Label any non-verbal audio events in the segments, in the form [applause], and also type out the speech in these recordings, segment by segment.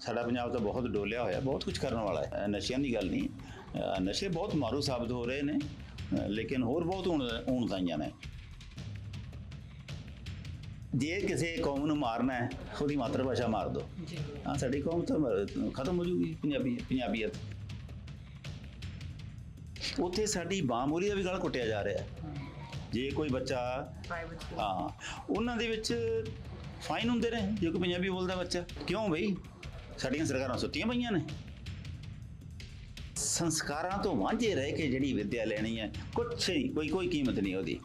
ਸਾਡਾ ਪੰਜਾਬ ਤਾਂ ਬਹੁਤ ਡੋਲਿਆ ਹੋਇਆ ਬਹੁਤ ਕੁਝ ਕਰਨ ਵਾਲਾ ਹੈ। ਨਸ਼ਿਆਂ ਦੀ ਗੱਲ ਨਹੀਂ। ਨਸ਼ੇ ਬਹੁਤ ਮਾਰੂ ਸਾਬਤ ਹੋ ਰਹੇ ਨੇ ਲੇਕਿਨ ਹੋਰ ਬਹੁਤ ਹੁਣ ਤਾਈਆਂ ਨੇ। ਜੇ ਕਿਸੇ ਕੌਮ ਨੂੰ ਮਾਰਨਾ ਹੈ ਉਹਦੀ ਮਾਤਰ ਭਾਸ਼ਾ ਮਾਰ ਦਿਓ ਜੀ। ਹਾਂ ਸਾਡੀ ਕੌਮ ਤਾਂ ਖਤਮ ਹੋ ਜੂਗੀ ਪੰਜਾਬੀ ਪੰਜਾਬੀਅਤ। ਉੱਥੇ ਸਾਡੀ ਬਾਮੂਰੀ ਦਾ ਵੀ ਗਲ ਕੁੱਟਿਆ ਜਾ ਰਿਹਾ ਹੈ। ਜੇ ਕੋਈ ਬੱਚਾ ਹਾਂ ਉਹਨਾਂ ਦੇ ਵਿੱਚ ਫਾਈਨ ਹੁੰਦੇ ਨੇ ਜੇ ਕੋਈ ਪੰਜਾਬੀ ਬੋਲਦਾ ਬੱਚਾ। ਕਿਉਂ ਬਈ? ਸਾਡੀਆਂ ਸਰਕਾਰਾਂ ਸੁੱਤੀਆਂ ਪਈਆਂ ਨੇ। ਸੰਸਕਾਰਾਂ ਤੋਂ ਵਾਂਝੇ ਰਹਿ ਕੇ ਜਿਹੜੀ ਵਿੱਦਿਆ ਲੈਣੀ ਹੈ, ਕੁਛ ਨਹੀਂ, ਕੋਈ ਕੋਈ ਕੀਮਤ ਨਹੀਂ ਉਹਦੀ।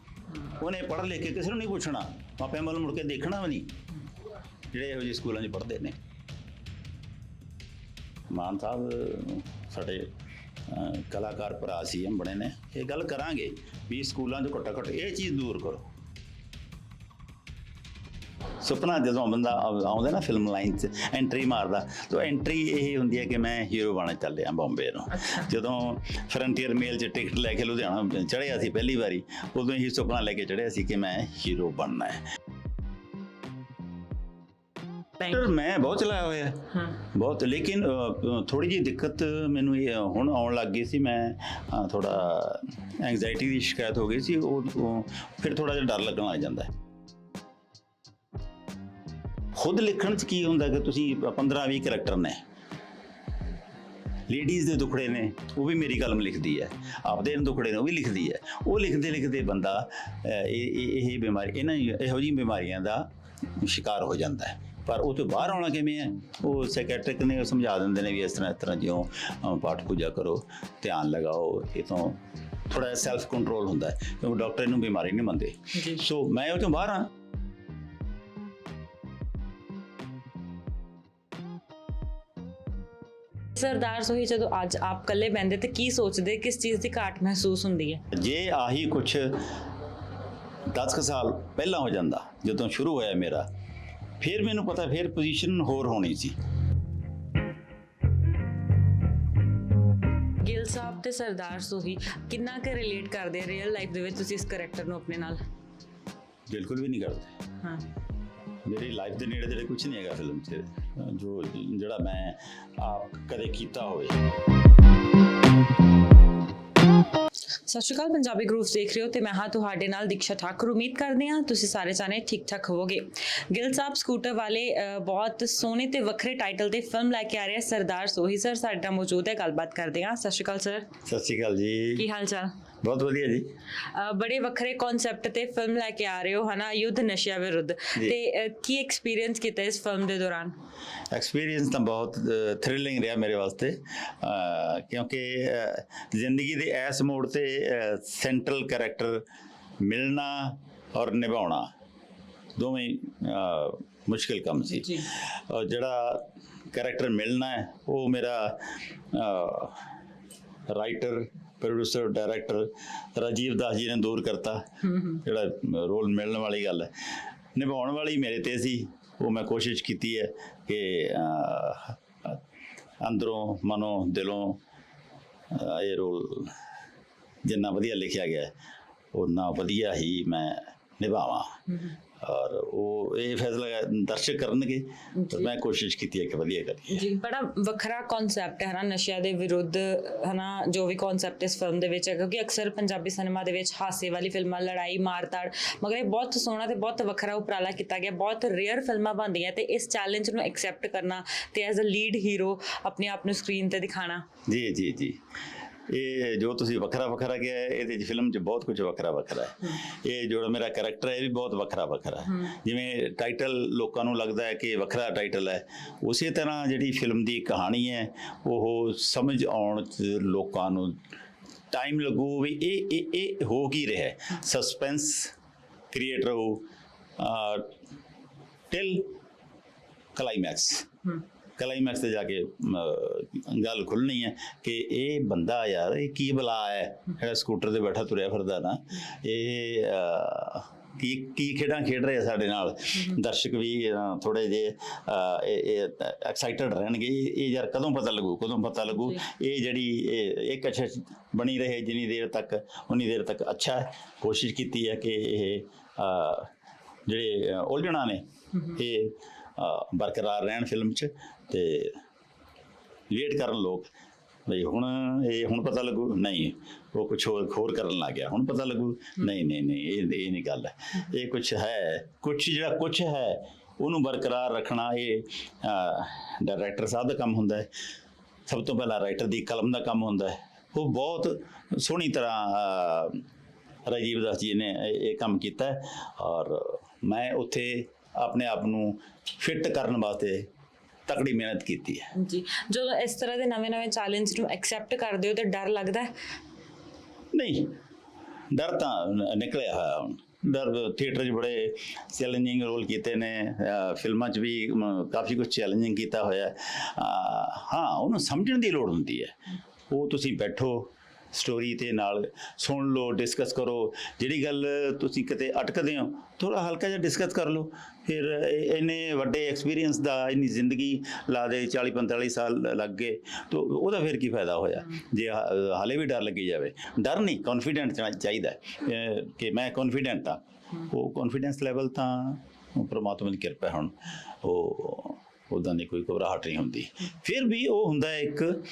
ਉਹਨੇ ਪੜ੍ਹ ਲਿਖ ਕੇ ਕਿਸੇ ਨੂੰ ਨਹੀਂ ਪੁੱਛਣਾ। ਮਾਪਿਆਂ ਵੱਲ ਮੁੜ ਕੇ ਦੇਖਣਾ ਵੀ ਨਹੀਂ। ਜਿਹੜੇ ਇਹੋ ਜਿਹੇ ਸਕੂਲਾਂ 'ਚ ਪੜ੍ਹਦੇ ਨੇ। ਮਾਨ ਸਾਹਿਬ, ਸਾਡੇ ਕਲਾਕਾਰ ਭਰਾ ਸੀ ਹਮ ਬਣੇ ਨੇ। ਇਹ ਗੱਲ ਕਰਾਂਗੇ ਵੀ ਸਕੂਲਾਂ 'ਚ ਘੱਟੋ ਘੱਟ ਇਹ ਚੀਜ਼ ਦੂਰ ਕਰੋ। ਸੁਪਨਾ ਜਦੋਂ ਬੰਦਾ ਆਉ- ਆਉਂਦਾ ਨਾ ਫਿਲਮ ਲਾਈਨ 'ਚ ਐਂਟਰੀ ਮਾਰਦਾ ਤਾਂ ਐਂਟਰੀ ਇਹ ਹੁੰਦੀ ਹੈ ਕਿ ਮੈਂ ਹੀਰੋ ਬਣਨ ਚੱਲਿਆ ਬੰਬੇ ਨੂੰ। ਜਦੋਂ ਫਰੰਟੀਅਰ ਮੇਲ 'ਚ ਟਿਕਟ ਲੈ ਕੇ ਲੁਧਿਆਣਾ ਚੜ੍ਹਿਆ ਸੀ ਪਹਿਲੀ ਵਾਰੀ ਉਦੋਂ ਹੀ ਸੁਪਨਾ ਲੈ ਕੇ ਚੜ੍ਹਿਆ ਸੀ ਕਿ ਮੈਂ ਹੀਰੋ ਬਣਨਾ ਹੈ। ਪਰ ਮੈਂ ਬਹੁਤ ਚਲਾਇਆ ਹੋਇਆ ਬਹੁਤ ਲੇਕਿਨ ਥੋੜੀ ਜਿਹੀ ਦਿੱਕਤ ਮੈਨੂੰ ਇਹ ਹੁਣ ਆਉਣ ਲੱਗ ਗਈ ਸੀ ਮੈਂ ਥੋੜਾ ਐਂਗਜ਼ਾਇਟੀ ਦੀ ਸ਼ਿਕਾਇਤ ਹੋ ਗਈ ਸੀ ਉਹ ਉਹ ਫਿਰ ਥੋੜਾ ਜਿਹਾ ਡਰ ਲੱਗਣ ਲੱਗ ਜਾਂਦਾ ਹੈ। ਖੁਦ ਲਿਖਣ 'ਚ ਕੀ ਹੁੰਦਾ ਕਿ ਤੁਸੀਂ 15 20 ਕਰੈਕਟਰ ਨੇ? ਲੇਡੀਜ਼ ਦੇ ਦੁਖੜੇ ਨੇ ਉਹ ਵੀ ਮੇਰੀ ਕਲਮ ਲਿਖਦੀ ਹੈ। ਆਪਦੇ ਦੁਖੜੇ ਨੇ ਉਹ ਵੀ ਲਿਖਦੀ ਹੈ। ਉਹ ਲਿਖਦੇ ਲਿਖਦੇ ਬੰਦਾ ਇਹ ਇਹ ਬਿਮਾਰੀ ਇਹਨਾਂ ਇਹੋ ਜਿਹੀਆਂ ਬਿਮਾਰੀਆਂ ਦਾ ਸ਼ਿਕਾਰ ਹੋ ਜਾਂਦਾ ਹੈ। ਪਰ ਉਹ ਤੋਂ ਬਾਹਰ ਆਉਣਾ ਕਿਵੇਂ ਹੈ? ਉਹ ਸਾਈਕੈਟ੍ਰਿਕ ਨੇ ਸਮਝਾ ਦਿੰਦੇ ਨੇ ਵੀ ਇਸ ਤਰ੍ਹਾਂ ਇਸ ਤਰ੍ਹਾਂ ਜਿਉਂ ਪਾਠ ਪੂਜਾ ਕਰੋ ਧਿਆਨ ਲਗਾਓ ਇਹ ਤੋਂ ਥੋੜਾ ਸੈਲਫ ਕੰਟਰੋਲ ਹੁੰਦਾ ਹੈ। ਕਿਉਂਕਿ ਡਾਕਟਰ ਇਹਨੂੰ ਬਿਮਾਰੀ ਨਹੀਂ ਮੰਨਦੇ। ਸੋ ਮੈਂ ਉਹ ਤੋਂ ਬਾਹਰ ਹਾਂ। ਸਰਦਾਰ ਸੋਹੀ ਜਦੋਂ ਅੱਜ ਆਪ ਇਕੱਲੇ ਬੈੰਦੇ ਤੇ ਕੀ ਸੋਚਦੇ? ਕਿਸ ਚੀਜ਼ ਦੀ ਘਾਟ ਮਹਿਸੂਸ ਹੁੰਦੀ ਹੈ? ਜੇ ਆਹੀ ਕੁਛ 10 ਕੁ ਸਾਲ ਪਹਿਲਾਂ ਹੋ ਜਾਂਦਾ ਜਦੋਂ ਸ਼ੁਰੂ ਹੋਇਆ ਮੇਰਾ ਫਿਰ ਮੈਨੂੰ ਪਤਾ ਫਿਰ ਪੋਜੀਸ਼ਨ ਹੋਰ ਹੋਣੀ ਸੀ। ਗਿੱਲ ਸਾਹਿਬ ਤੇ ਸਰਦਾਰ ਸੋਹੀ ਕਿੰਨਾ ਕੁ ਰਿਲੇਟ ਕਰਦੇ ਰੀਅਲ ਲਾਈਫ ਦੇ ਵਿੱਚ ਤੁਸੀਂ ਇਸ ਕੈਰੈਕਟਰ ਨੂੰ ਆਪਣੇ ਨਾਲ? ਬਿਲਕੁਲ ਵੀ ਨਹੀਂ ਕਰਦੇ। ਹਾਂ। ਮੇਰੀ ਲਾਈਫ ਦੇ ਨੇੜੇ ਜਿਹੜੇ ਕੁਝ ਨਹੀਂ ਹੈਗਾ ਫਿਲਮ 'ਚ ਜੋ ਜਿਹੜਾ ਮੈਂ ਆਪ ਕਦੇ ਕੀਤਾ ਹੋਵੇ। ਸਤਿ ਸ਼੍ਰੀ ਅਕਾਲ ਪੰਜਾਬੀ ਗਰੂਪ ਦੇਖ ਰਹੇ ਹੋ ਤੇ ਮੈਂ ਹਾਂ ਤੁਹਾਡੇ ਨਾਲ ਦੀਕਸ਼ਾ ਠਾਕੁਰ। ਉਮੀਦ ਕਰਦੇ ਹਾਂ ਤੁਸੀਂ ਸਾਰੇ ਜਾਣੇ ਠੀਕ ਠਾਕ ਹੋਵੋਗੇ। ਗਿੱਲ ਸਾਹਿਬ ਸਕੂਟਰ ਵਾਲੇ ਬਹੁਤ ਸੋਹਣੇ ਤੇ ਵੱਖਰੇ ਟਾਈਟਲ ਤੇ ਫਿਲਮ ਲੈ ਕੇ ਆ ਰਹੇ ਸਰਦਾਰ ਸੋਹੀ ਸਰ ਸਾਡੇ ਨਾਲ ਮੌਜੂਦ ਹੈ ਗੱਲਬਾਤ ਕਰਦੇ ਹਾਂ। ਸਤਿ ਸ਼੍ਰੀ ਅਕਾਲ ਸਰ ਸਤਿ ਸ਼੍ਰੀ ਅਕਾਲ ਜੀ। ਕੀ ਹਾਲ ਚਾਲ? ਬਹੁਤ ਵਧੀਆ ਜੀ। ਬੜੇ ਵੱਖਰੇ ਕਨਸੈਪਟ ਤੇ ਫਿਲਮ ਲੈ ਕੇ ਆ ਰਹੇ ਹੋ ਹਨਾ? ਯੁੱਧ ਨਸ਼ਿਆਂ ਵਿਰੁੱਧ। ਜੀ। ਤੇ ਕੀ ਐਕਸਪੀਰੀਅੰਸ ਕੀਤਾ ਇਸ ਫਿਲਮ ਦੇ ਦੌਰਾਨ? ਐਕਸਪੀਰੀਅੰਸ ਤਾਂ ਬਹੁਤ ਥ੍ਰਿਲਿੰਗ ਰਿਹਾ ਮੇਰੇ ਵਾਸਤੇ। ਅਹ, ਕਿਉਂਕਿ ਅਹ, ਜ਼ਿੰਦਗੀ ਦੇ ਇਸ ਮੋੜ ਤੇ ਸੈਂਟਰਲ ਕੈਰੈਕਟਰ ਮਿਲਣਾ ਔਰ ਨਿਭਾਉਣਾ ਦੋਵੇਂ ਅਹ, ਮੁਸ਼ਕਿਲ ਕੰਮ ਸੀ। ਜੀ। ਔਰ ਜਿਹੜਾ ਕੈਰੈਕਟਰ ਮਿਲਣਾ ਹੈ ਉਹ ਮੇਰਾ writer producer director Rajiv Das ji ਨੇ ਦੂਰ ਕਰਤਾ। ਜਿਹੜਾ ਰੋਲ ਮਿਲਣ ਵਾਲੀ ਗੱਲ ਹੈ। ਨਿਭਾਉਣ ਵਾਲੀ ਮੇਰੇ ਤੇ ਸੀ। ਉਹ ਮੈਂ ਕੋਸ਼ਿਸ਼ ਕੀਤੀ ਹੈ ਕਿ ਅੰਦਰੋਂ ਮਨੋਂ ਦਿਲੋਂ ਇਹ ਰੋਲ ਜਿੰਨਾ ਵਧੀਆ ਲਿਖਿਆ ਗਿਆ ਹੈ, ਉਨਾ ਵਧੀਆ ਹੀ ਮੈਂ ਨਿਭਾਵਾਂ। ਔਰ ਉਹ ਇਹ ਫੈਸਲਾ ਦਰਸ਼ਕ ਕਰਨਗੇ। ਪਰ ਮੈਂ ਕੋਸ਼ਿਸ਼ ਕੀਤੀ ਹੈ ਕਿ ਵਧੀਆ ਕਰੀਏ। ਜੀ ਬੜਾ ਵੱਖਰਾ ਕਨਸੈਪਟ ਹੈ ਨਾ ਨਸ਼ਿਆਂ ਦੇ ਵਿਰੁੱਧ ਹਨਾ ਜੋ ਵੀ ਕਨਸੈਪਟ ਇਸ ਫਿਲਮ ਦੇ ਵਿੱਚ ਹੈ ਕਿਉਂਕਿ ਅਕਸਰ ਪੰਜਾਬੀ ਸਿਨੇਮਾ ਦੇ ਵਿੱਚ ਹਾਸੇ ਵਾਲੀ ਫਿਲਮਾਂ ਲੜਾਈ ਮਾਰਤਾੜ ਮਗਰ ਇਹ ਬਹੁਤ ਸੋਹਣਾ ਤੇ ਬਹੁਤ ਵੱਖਰਾ ਉਪਰਾਲਾ ਕੀਤਾ ਗਿਆ ਬਹੁਤ ਰੇਅਰ ਫਿਲਮਾਂ ਬਣਦੀਆਂ ਤੇ ਇਸ ਚੈਲੰਜ ਨੂੰ ਐਕਸੈਪਟ ਕਰਨਾ ਤੇ ਐਜ਼ ਅ ਲੀਡ ਹੀਰੋ ਆਪਣੇ ਆਪ ਨੂੰ ਸਕਰੀਨ ਤੇ ਦਿਖਾਣਾ। ਜੀ ਜੀ ਜੀ। ਇਹ ਜੋ ਤੁਸੀਂ ਵੱਖਰਾ ਵੱਖਰਾ ਕਿਹਾ ਹੈ, ਇਹਦੇ ਚ ਫਿਲਮ ਚ ਬਹੁਤ ਕੁਝ ਵੱਖਰਾ ਵੱਖਰਾ ਹੈ। ਇਹ ਜੋ ਮੇਰਾ ਕੈਰੈਕਟਰ ਹੈ ਇਹ ਵੀ ਬਹੁਤ ਵੱਖਰਾ ਵੱਖਰਾ ਹੈ। ਜਿਵੇਂ ਟਾਈਟਲ ਲੋਕਾਂ ਨੂੰ ਲੱਗਦਾ ਹੈ ਕਿ ਵੱਖਰਾ ਟਾਈਟਲ ਹੈ ਉਸੇ ਤਰ੍ਹਾਂ ਜਿਹੜੀ ਫਿਲਮ ਦੀ ਕਹਾਣੀ ਹੈ ਉਹ ਸਮਝ ਆਉਣ ਚ ਲੋਕਾਂ ਨੂੰ ਟਾਈਮ ਲੱਗੂ ਵੀ ਇਹ ਇਹ ਇਹ ਹੋ ਕੀ ਰਿਹਾ ਹੈ। ਸਸਪੈਂਸ ਕ੍ਰੀਏਟ ਰਹੂ ਟਿਲ ਕਲਾਈਮੈਕਸ ਕਲਾਈਮੈਕਸ ਤੇ ਜਾ ਕੇ ਗੱਲ ਖੁੱਲਣੀ ਹੈ ਕਿ ਇਹ ਬੰਦਾ ਯਾਰ ਇਹ ਕੀ ਬਲਾ ਹੈ? ਜਿਹੜਾ ਸਕੂਟਰ ਤੇ ਬੈਠਾ ਤੁਰਿਆ ਫਿਰਦਾ ਨਾ ਇਹ ਕੀ ਕੀ ਖੇਡਾਂ ਖੇਡ ਰਹੇ ਸਾਡੇ ਨਾਲ? ਦਰਸ਼ਕ ਵੀ ਥੋੜੇ ਜੇ ਐਕਸਾਈਟਡ ਰਹਿਣਗੇ। ਇਹ ਯਾਰ ਕਦੋਂ ਪਤਾ ਲੱਗੂ ਕਦੋਂ ਪਤਾ ਲੱਗੂ? ਇਹ ਜਿਹੜੀ ਇਹ ਇੱਕ ਅੱਛਾ ਬਣੀ ਰਹੇ ਜਿੰਨੀ ਦੇਰ ਤੱਕ ਉਨੀ ਦੇਰ ਤੱਕ ਅੱਛਾ। ਕੋਸ਼ਿਸ਼ ਕੀਤੀ ਹੈ ਕਿ ਇਹ ਜਿਹੜੇ ਉਲਝਣਾਂ ਨੇ ਇਹ ਬਰਕਰਾਰ ਰਹਿਣ ਫਿਲਮ 'ਚ ਤੇ ਵੇਟ ਕਰਨ ਲੋਕ। ਬਈ ਹੁਣ ਇਹ ਹੁਣ ਪਤਾ ਲੱਗੂ ਨਹੀਂ ਉਹ ਕੁਝ ਹੋਰ ਹੋਰ ਕਰਨ ਲੱਗ ਗਿਆ। ਹੁਣ ਪਤਾ ਲੱਗੂ ਨਹੀਂ ਨਹੀਂ ਨਹੀਂ ਇਹ ਇਹ ਨਹੀਂ ਗੱਲ ਹੈ। ਇਹ ਕੁਝ ਹੈ ਕੁਝ ਜਿਹੜਾ ਕੁਝ ਹੈ ਉਹਨੂੰ ਬਰਕਰਾਰ ਰੱਖਣਾ ਇਹ ਡਾਇਰੈਕਟਰ ਸਾਹਿਬ ਦਾ ਕੰਮ ਹੁੰਦਾ ਹੈ। ਸਭ ਤੋਂ ਪਹਿਲਾਂ ਰਾਈਟਰ ਦੀ ਕਲਮ ਦਾ ਕੰਮ ਹੁੰਦਾ ਹੈ। ਉਹ ਬਹੁਤ ਸੋਹਣੀ ਤਰ੍ਹਾਂ ਅ, ਰਾਜੀਵ ਦਾਸ ਜੀ ਨੇ ਇਹ ਕੰਮ ਕੀਤਾ ਔਰ ਮੈਂ ਉੱਥੇ ਆਪਣੇ ਆਪ ਨੂੰ ਫਿੱਟ ਕਰਨ ਵਾਸਤੇ ਤਕੜੀ ਮਿਹਨਤ ਕੀਤੀ ਹੈ। ਜੀ ਜਦੋਂ ਇਸ ਤਰ੍ਹਾਂ ਦੇ ਨਵੇਂ-ਨਵੇਂ ਚੈਲੰਜ ਨੂੰ ਐਕਸੈਪਟ ਕਰਦੇ ਹੋ ਤੇ ਡਰ ਲੱਗਦਾ ਨਹੀਂ ਡਰ ਤਾਂ ਨਿਕਲਿਆ ਹੋਇਆ ਹੁਣ। ਡਰ ਥੀਏਟਰ 'ਚ ਬੜੇ ਚੈਲੰਜਿੰਗ ਰੋਲ ਕੀਤੇ ਨੇ ਫਿਲਮਾਂ 'ਚ ਵੀ ਕਾਫੀ ਕੁਝ ਚੈਲੰਜਿੰਗ ਕੀਤਾ ਹੋਇਆ ਹਾਂ ਉਹਨੂੰ ਸਮਝਣ ਦੀ ਲੋੜ ਹੁੰਦੀ ਹੈ। ਉਹ ਤੁਸੀਂ ਬੈਠੋ ਸਟੋਰੀ ਤੇ ਨਾਲ ਸੁਣ ਲਓ ਡਿਸਕਸ ਕਰੋ। ਜਿਹੜੀ ਗੱਲ ਤੁਸੀਂ ਕਿਤੇ ਅਟਕਦੇ ਹੋ ਥੋੜਾ ਹਲਕਾ ਜਿਹਾ ਡਿਸਕਸ ਕਰ ਲਓ। ਫਿਰ ਇਹ- ਇੰਨੇ ਵੱਡੇ ਐਕਸਪੀਰੀਅੰਸ ਦਾ ਇੰਨੀ ਜ਼ਿੰਦਗੀ ਲਾ ਦੇ 40 45 ਸਾਲ ਲੱਗ ਗਏ। ਤਾਂ ਉਹਦਾ ਫਿਰ ਕੀ ਫਾਇਦਾ ਹੋਇਆ? ਜੇ ਹਾਲੇ ਵੀ ਡਰ ਲੱਗੀ ਜਾਵੇ। ਡਰ ਨਹੀਂ ਕੌਨਫੀਡੈਂਟ ਚਾਹੀਦਾ। ਕਿ ਮੈਂ ਕੌਨਫੀਡੈਂਟ ਹਾਂ। ਉਹ ਕੌਨਫੀਡੈਂਸ ਲੈਵਲ ਤਾਂ ਉਹ ਪ੍ਰਮਾਤਮਾ ਦੀ ਕਿਰਪਾ ਹੁਣ। ਉਹ ਉਦਾਂ ਦੀ ਕੋਈ ਘਬਰਾਹਟ ਨਹੀਂ ਹੁੰਦੀ। ਫਿਰ ਵੀ ਉਹ ਹੁੰਦਾ ਇੱਕ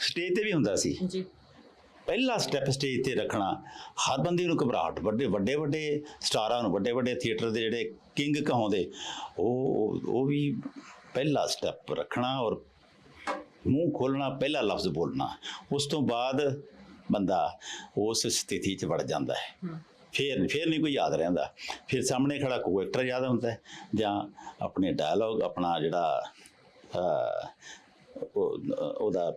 ਸਟੇਜ ਤੇ ਵੀ ਹੁੰਦਾ ਸੀ। ਜੀ। ਪਹਿਲਾ ਸਟੈਪ ਸਟੇਜ ਤੇ ਰੱਖਣਾ ਹਰ ਬੰਦੇ ਨੂੰ ਘਬਰਾਹਟ ਵੱਡੇ ਵੱਡੇ ਵੱਡੇ ਸਟਾਰਾਂ ਨੂੰ ਵੱਡੇ ਵੱਡੇ ਥੀਏਟਰ ਦੇ ਜਿਹੜੇ ਕਿੰਗ ਕਹਾਉਂਦੇ ਉਹ ਉਹ- ਵੀ ਪਹਿਲਾ ਸਟੈਪ ਰੱਖਣਾ ਔਰ ਮੂੰਹ ਖੋਲਣਾ ਪਹਿਲਾ ਲਫ਼ਜ਼ ਬੋਲਣਾ। ਉਸ ਤੋਂ ਬਾਅਦ ਬੰਦਾ ਉਸ ਸਥਿਤੀ 'ਚ ਵੜ ਜਾਂਦਾ ਹੈ। ਫਿਰ ਫਿਰ ਨਹੀਂ ਕੋਈ ਯਾਦ ਰਹਿੰਦਾ। ਫਿਰ ਸਾਹਮਣੇ ਖੜਾ ਕੋਈ ਐਕਟਰ ਯਾਦ ਹੁੰਦਾ ਹੈ ਜਾਂ ਆਪਣੇ ਡਾਇਲੌਗ ਆਪਣਾ ਜਿਹੜਾ ਉਹਦਾ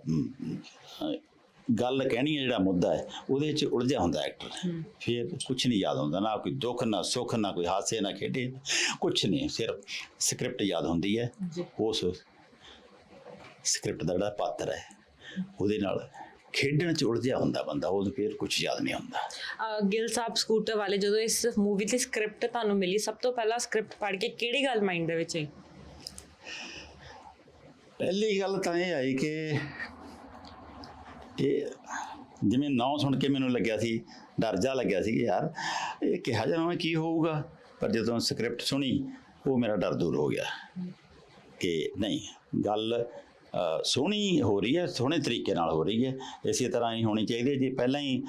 ਗੱਲ ਕਹਿਣੀ ਹੈ ਜਿਹੜਾ ਮੁੱਦਾ ਹੈ ਉਹਦੇ 'ਚ ਉਲਝਿਆ ਹੁੰਦਾ ਐਕਟਰ ਫਿਰ ਕੁਝ ਨਹੀਂ ਯਾਦ ਹੁੰਦਾ ਨਾ ਕੋਈ ਦੁੱਖ ਨਾ ਸੁੱਖ ਨਾ ਕੋਈ ਹਾਸੇ ਨਾ ਖੇਡੇ ਕੁਝ ਨਹੀਂ ਸਿਰਫ ਸਕ੍ਰਿਪਟ ਯਾਦ ਹੁੰਦੀ ਹੈ। ਉਸ ਸਕ੍ਰਿਪਟ ਦਾ ਜਿਹੜਾ ਪਾਤਰ ਹੈ ਉਹਦੇ ਨਾਲ ਖੇਡਣ 'ਚ ਉਲਝਿਆ ਹੁੰਦਾ ਬੰਦਾ ਉਹ ਫਿਰ ਕੁਝ ਯਾਦ ਨਹੀਂ ਹੁੰਦਾ। ਗਿੱਲ ਸਾਹਿਬ ਸਕੂਟਰ ਵਾਲੇ ਜਦੋਂ ਇਸ ਮੂਵੀ ਦੀ ਸਕ੍ਰਿਪਟ ਤੁਹਾਨੂੰ ਮਿਲੀ ਸਭ ਤੋਂ ਪਹਿਲਾਂ ਸਕ੍ਰਿਪਟ ਪੜ੍ਹ ਕੇ ਕਿਹੜੀ ਗੱਲ ਮਾਈਂਡ ਦੇ ਵਿੱਚ ਆਈ? ਪਹਿਲੀ ਗੱਲ ਤਾਂ ਇਹ ਆਈ ਕਿ ਇਹ ਜਿਵੇਂ ਨਾਂ ਸੁਣ ਕੇ ਮੈਨੂੰ ਲੱਗਿਆ ਸੀ, ਡਰ ਜਾ ਲੱਗਿਆ ਸੀ ਕਿ ਯਾਰ ਇਹ ਕਿਹਾ ਜਾਣਾ ਕੀ ਹੋਊਗਾ, ਪਰ ਜਦੋਂ ਸਕ੍ਰਿਪਟ ਸੁਣੀ, ਉਹ ਮੇਰਾ ਡਰ ਦੂਰ ਹੋ ਗਿਆ ਕਿ ਨਹੀਂ, ਗੱਲ ਸੋਹਣੀ ਹੋ ਰਹੀ ਹੈ ਸੋਹਣੇ ਤਰੀਕੇ ਨਾਲ ਹੋ ਰਹੀ ਹੈ। ਇਸੇ ਤਰ੍ਹਾਂ ਹੀ ਹੋਣੀ ਚਾਹੀਦੀ ਹੈ। ਜੇ ਪਹਿਲਾਂ ਹੀ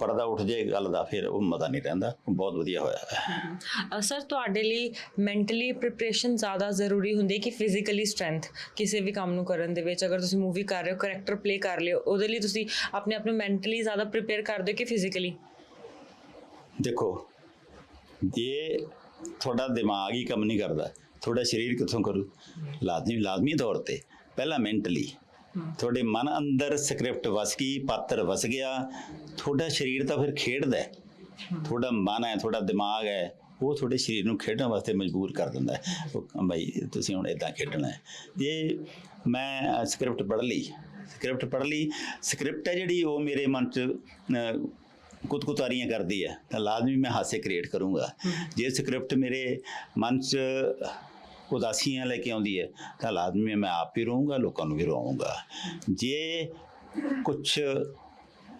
ਪਰਦਾ ਉੱਠ ਜਾਏ ਗੱਲ ਦਾ ਫਿਰ ਉਹ ਮਜ਼ਾ ਨਹੀਂ ਰਹਿੰਦਾ। ਬਹੁਤ ਵਧੀਆ ਹੋਇਆ ਹੈ। ਸਰ ਤੁਹਾਡੇ ਲਈ ਮੈਂਟਲੀ ਪ੍ਰੀਪਰੇਸ਼ਨ ਜ਼ਿਆਦਾ ਜ਼ਰੂਰੀ ਹੁੰਦੀ ਹੈ ਕਿ ਫਿਜ਼ੀਕਲੀ ਸਟਰੈਂਥ ਕਿਸੇ ਵੀ ਕੰਮ ਨੂੰ ਕਰਨ ਦੇ ਵਿੱਚ? ਅਗਰ ਤੁਸੀਂ ਮੂਵੀ ਕਰ ਰਹੇ ਹੋ ਕਰੈਕਟਰ ਪਲੇ ਕਰ ਹੋ ਉਹਦੇ ਲਈ ਤੁਸੀਂ ਆਪਣੇ ਆਪ ਨੂੰ ਮੈਂਟਲੀ ਜ਼ਿਆਦਾ ਪ੍ਰਿਪੇਅਰ ਕਰਦੇ ਹੋ ਕਿ ਫਿਜ਼ੀਕਲੀ ਦੇਖੋ ਜੇ ਤੁਹਾਡਾ ਦਿਮਾਗ ਹੀ ਕੰਮ ਨਹੀਂ ਕਰਦਾ ਤੁਹਾਡਾ ਸਰੀਰ ਕਿੱਥੋਂ ਕਰੂ? ਲਾਜ਼ਮੀ ਲਾਜ਼ਮੀ ਤੌਰ ਤੇ। ਪਹਿਲਾਂ ਮੈਂਟਲੀ ਤੁਹਾਡੇ ਮਨ ਅੰਦਰ ਸਕ੍ਰਿਪਟ ਵਸ ਗਈ ਪਾਤਰ ਵਸ ਗਿਆ। ਤੁਹਾਡਾ ਸਰੀਰ ਤਾਂ ਫਿਰ ਖੇਡਦਾ ਹੈ। ਤੁਹਾਡਾ ਮਨ ਹੈ ਤੁਹਾਡਾ ਦਿਮਾਗ ਹੈ ਉਹ ਤੁਹਾਡੇ ਸਰੀਰ ਨੂੰ ਖੇਡਣ ਵਾਸਤੇ ਮਜਬੂਰ ਕਰ ਦਿੰਦਾ ਹੈ। ਬਈ ਤੁਸੀਂ ਹੁਣ ਇਦਾਂ ਖੇਡਣਾ ਹੈ। ਜੇ ਮੈਂ ਸਕ੍ਰਿਪਟ ਪੜ੍ਹ ਲਈ ਸਕ੍ਰਿਪਟ ਪੜ੍ਹ ਲਈ ਸਕ੍ਰਿਪਟ ਹੈ ਜਿਹੜੀ ਉਹ ਮੇਰੇ ਮਨ 'ਚ ਕੁਤਕੁਤਾਰੀਆਂ ਕਰਦੀ ਹੈ। ਤਾਂ ਲਾਜ਼ਮੀ ਮੈਂ ਹਾਸੇ ਕ੍ਰੀਏਟ ਕਰੂੰਗਾ। ਜੇ ਸਕ੍ਰਿਪਟ ਮੇਰੇ ਮਨ 'ਚ ਉਦਾਸੀਆਂ ਲੈ ਕੇ ਆਉਂਦੀ ਹੈ, ਤਾਂ ਲਾਜ਼ਮੀ ਮੈਂ ਆਪ ਵੀ ਰਹੂੰਗਾ, ਲੋਕਾਂ ਨੂੰ ਵੀ ਰਵਾਉਂਗਾ। ਜੇ ਕੁਝ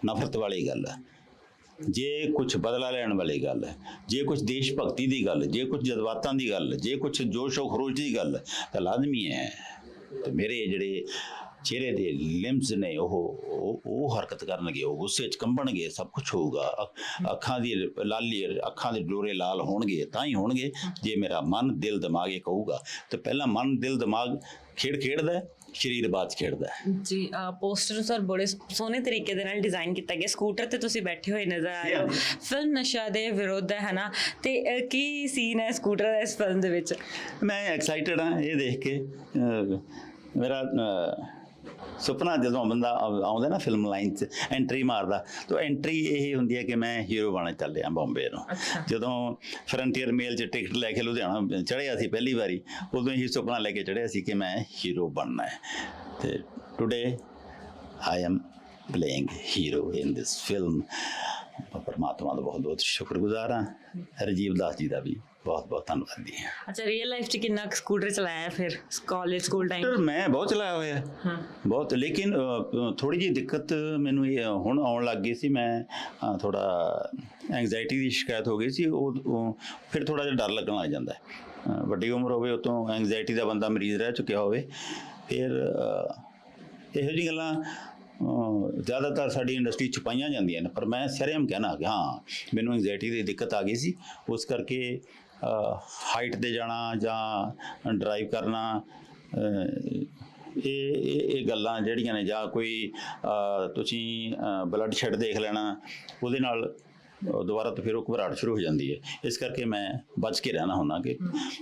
ਨਫ਼ਰਤ ਵਾਲੀ ਗੱਲ ਹੈ, ਜੇ ਕੁਝ ਬਦਲਾ ਲੈਣ ਵਾਲੀ ਗੱਲ ਹੈ, ਜੇ ਕੁਝ ਦੇਸ਼ ਭਗਤੀ ਦੀ ਗੱਲ ਜੇ ਕੁਝ ਜਜ਼ਬਾਤਾਂ ਦੀ ਗੱਲ ਜੇ ਕੁਝ ਜੋਸ਼ ਖਰੋਸ਼ ਦੀ ਗੱਲ ਤਾਂ ਲਾਜ਼ਮੀ ਹੈ। ਤੇ ਮੇਰੇ ਜਿਹੜੇ ਚਿਹਰੇ ਦੇ ਲਿੰਬਸ ਨੇ ਉਹ ਉਹ- ਉਹ ਹਰਕਤ ਕਰਨਗੇ ਉਹ ਗੁੱਸੇ 'ਚ ਕੰਬਣਗੇ ਸਭ ਕੁਝ ਹੋਊਗਾ। ਅੱਖ- ਅੱਖਾਂ ਦੀ ਲਾਲੀ ਅੱਖਾਂ ਦੇ ਡੋਰੇ ਲਾਲ ਹੋਣਗੇ ਤਾਂ ਹੀ ਹੋਣਗੇ ਜੇ ਮੇਰਾ ਮਨ ਦਿਲ ਦਿਮਾਗ ਇਹ ਕਹੂਗਾ। ਤੇ ਪਹਿਲਾਂ ਮਨ ਦਿਲ ਦਿਮਾਗ ਖੇਡ ਖੇਡਦਾ ਹੈ, ਸਰੀਰ ਬਾਅਦ 'ਚ ਖੇਡਦਾ। ਹੈ ਜੀ ਪੋਸਟਰ ਸਰ ਬੜੇ ਸੋਹਣੇ ਤਰੀਕੇ ਦੇ ਨਾਲ ਡਿਜ਼ਾਈਨ ਕੀਤਾ ਗਿਆ। ਸਕੂਟਰ ਤੇ ਤੁਸੀਂ ਬੈਠੇ ਹੋਏ ਨਜ਼ਰ ਆ ਰਹੇ ਹੋ। ਫਿਲਮ ਨਸ਼ਾ ਦੇ ਵਿਰੋਧ ਹੈ ਹਨਾ? ਤੇ ਅਹ, ਕੀ ਸੀਨ ਹੈ ਸਕੂਟਰ ਦਾ ਇਸ ਫਿਲਮ ਦੇ ਵਿੱਚ? ਮੈਂ ਐਕਸਾਈਟਡ ਹਾਂ ਇਹ ਦੇਖ ਕੇ। ਅਹ, ਮੇਰਾ ਅਹ, ਸੁਪਨਾ ਜਦੋਂ ਬੰਦਾ ਆਉ- ਆਉਂਦਾ ਨਾ ਫਿਲਮ ਲਾਈਨ 'ਚ ਐਂਟਰੀ ਮਾਰਦਾ ਤਾਂ ਐਂਟਰੀ ਇਹ ਹੁੰਦੀ ਹੈ ਕਿ ਮੈਂ ਹੀਰੋ ਬਣਨ ਚੱਲਿਆ ਬੰਬੇ ਨੂੰ। ਜਦੋਂ ਫਰੰਟੀਅਰ ਮੇਲ 'ਚ ਟਿਕਟ ਲੈ ਕੇ ਲੁਧਿਆਣਾ ਚੜ੍ਹਿਆ ਸੀ ਪਹਿਲੀ ਵਾਰੀ ਉਦੋਂ ਹੀ ਸੁਪਨਾ ਲੈ ਕੇ ਚੜ੍ਹਿਆ ਸੀ ਕਿ ਮੈਂ ਹੀਰੋ ਬਣਨਾ ਹੈ। ਤੇ today I am playing hero in this film ਪਰਮਾਤਮਾ ਦਾ ਬਹੁਤ ਬਹੁਤ ਸ਼ੁਕਰਗੁਜ਼ਾਰ ਹਾਂ। ਰਜੀਵ ਦਾਸ ਜੀ ਦਾ ਵੀ ਬਹੁਤ ਬਹੁਤ ਧੰਨਵਾਦੀ ਹਾਂ। ਅੱਛਾ ਰੀਅਲ ਲਾਈਫ 'ਚ ਕਿੰਨਾ ਸਕੂਟਰ ਚਲਾਇਆ ਫਿਰ? ਕਾਲਜ ਸਕੂਲ ਟਾਈਮ ਸਰ ਮੈਂ ਬਹੁਤ ਚਲਾਇਆ ਹੋਇਆ। ਹੈ। ਬਹੁਤ ਲੇਕਿਨ ਥੋੜੀ ਜਿਹੀ ਦਿੱਕਤ ਮੈਨੂੰ ਇਹ ਹੁਣ ਆਉਣ ਲੱਗ ਗਈ ਸੀ ਮੈਂ ਥੋੜਾ ਐਂਗਜ਼ਾਇਟੀ ਦੀ ਸ਼ਿਕਾਇਤ ਹੋ ਗਈ ਸੀ ਉਹ ਫਿਰ ਥੋੜਾ ਜਿਹਾ ਡਰ ਲੱਗਣ ਲੱਗ ਜਾਂਦਾ ਹੈ। ਵੱਡੀ ਉਮਰ ਹੋਵੇ ਉਤੋਂ ਐਂਗਜ਼ਾਇਟੀ ਦਾ ਬੰਦਾ ਮਰੀਜ਼ ਰਹਿ ਚੁੱਕਿਆ ਹੋਵੇ ਫਿਰ ਇਹੋ ਜਿਹੀ ਗੱਲਾਂ ਜ਼ਿਆਦਾਤਰ ਸਾਡੀ ਇੰਡਸਟਰੀ ਛੁਪਾਈਆਂ ਜਾਂਦੀਆਂ ਨੇ ਪਰ ਮੈਂ ਸਰੇਮ ਕਹਿਣਾ ਕਿ ਹਾਂ ਮੈਨੂੰ ਐਂਗਜ਼ਾਇਟੀ ਦੀ ਦਿੱਕਤ ਆ ਗਈ ਸੀ ਉਸ ਕਰਕੇ ਹਾਈਟ ਤੇ ਜਾਣਾ ਜਾਂ ਡਰਾਈਵ ਕਰਨਾ ਇਹ ਇਹ ਗੱਲਾਂ ਜਿਹੜੀਆਂ ਨੇ ਜਾਂ ਕੋਈ ਤੁਸੀਂ ਬਲੱਡ ਸ਼ੈਡ ਦੇਖ ਲੈਣਾ, ਉਹਦੇ ਨਾਲ ਦੁਬਾਰਾ ਤੋਂ ਫਿਰ ਉਹ ਘਬਰਾਹਟ ਸ਼ੁਰੂ ਹੋ ਜਾਂਦੀ ਹੈ। ਇਸ ਕਰਕੇ ਮੈਂ ਬਚ ਕੇ ਰਹਿਣਾ ਹੁੰਦਾ ਕਿ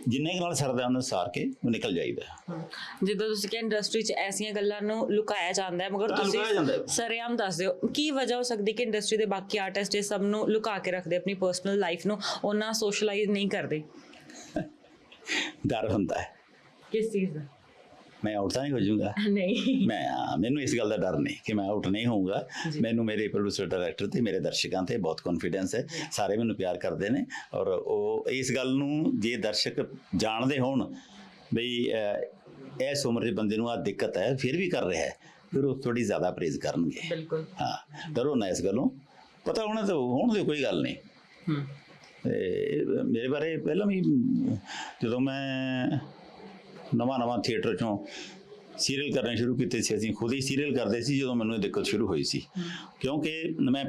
ਜਿੰਨੇ ਨਾਲ ਸਰਦਾ ਉਹਨਾਂ ਸਾਰ ਕੇ ਉਹ ਨਿਕਲ ਜਾਈਦਾ। ਜਿੱਦਾਂ ਤੁਸੀਂ ਕਿ ਇੰਡਸਟਰੀ 'ਚ ਐਸੀਆਂ ਗੱਲਾਂ ਨੂੰ ਲੁਕਾਇਆ ਜਾਂਦਾ ਹੈ ਮਗਰ ਤੁਸੀਂ। ਸਰੇਆਮ ਦੱਸ ਦਿਓ ਕੀ ਵਜ੍ਹਾ ਹੋ ਸਕਦੀ ਕਿ ਇੰਡਸਟਰੀ ਦੇ ਬਾਕੀ ਆਰਟਿਸਟ ਇਹ ਸਭ ਨੂੰ ਲੁਕਾ ਕੇ ਰੱਖਦੇ ਆਪਣੀ ਪਰਸਨਲ ਲਾਈਫ ਨੂੰ ਉਹਨਾਂ ਸੋਸ਼ਲਾਈਜ਼ ਨਹੀਂ ਕਰਦੇ? ਡਰ ਹੁੰਦਾ ਹੈ। ਕਿਸ ਚੀਜ਼ ਦਾ? ਮੈਂ ਆਊਟ ਤਾਂ ਨਹੀਂ ਹੋ ਜਾਊਂਗਾ। [laughs] ਨਹੀਂ। ਮੈਂ ਮੈਨੂੰ ਇਸ ਗੱਲ ਦਾ ਡਰ ਨਹੀਂ ਕਿ ਮੈਂ ਆਊਟ ਨਹੀਂ ਹੋਊਂਗਾ। ਮੈਨੂੰ ਮੇਰੇ ਪ੍ਰੋਡਿਊਸਰ ਡਾਇਰੈਕਟਰ ਤੇ ਮੇਰੇ ਦਰਸ਼ਕਾਂ ਤੇ ਬਹੁਤ ਕੌਨਫੀਡੈਂਸ ਹੈ। ਸਾਰੇ ਮੈਨੂੰ ਪਿਆਰ ਕਰਦੇ ਨੇ ਔਰ ਉਹ ਇਸ ਗੱਲ ਨੂੰ ਜੇ ਦਰਸ਼ਕ ਜਾਣਦੇ ਹੋਣ ਬਈ ਇਸ ਉਮਰ ਦੇ ਬੰਦੇ ਨੂੰ ਆ ਦਿੱਕਤ ਹੈ ਫਿਰ ਵੀ ਕਰ ਰਿਹਾ ਹੈ ਫਿਰ ਉਹ ਥੋੜੀ ਜ਼ਿਆਦਾ ਪ੍ਰੇਜ਼ ਕਰਨਗੇ। ਬਿਲਕੁਲ। ਹਾਂ ਡਰੋ ਨਾ ਇਸ ਗੱਲੋਂ। ਪਤਾ ਹੋਣਾ ਤਾਂ ਹੋਣ ਦੇ ਕੋਈ ਗੱਲ ਨਹੀਂ। ਹੂੰ। ਮੇਰੇ ਬਾਰੇ ਪਹਿਲਾਂ ਵੀ ਜਦੋਂ ਮੈਂ ਨਵਾਂ ਨਵਾਂ ਥੀਏਟਰ ਚੋਂ ਸੀਰੀਅਲ ਕਰਨੇ ਸ਼ੁਰੂ ਕੀਤੇ ਸੀ। ਅਸੀਂ ਖੁਦ ਹੀ ਸੀਰੀਅਲ ਕਰਦੇ ਸੀ ਜਦੋਂ ਮੈਨੂੰ ਇਹ ਦਿੱਕਤ ਸ਼ੁਰੂ ਹੋਈ ਸੀ। ਕਿਉਂਕਿ ਮੈਂ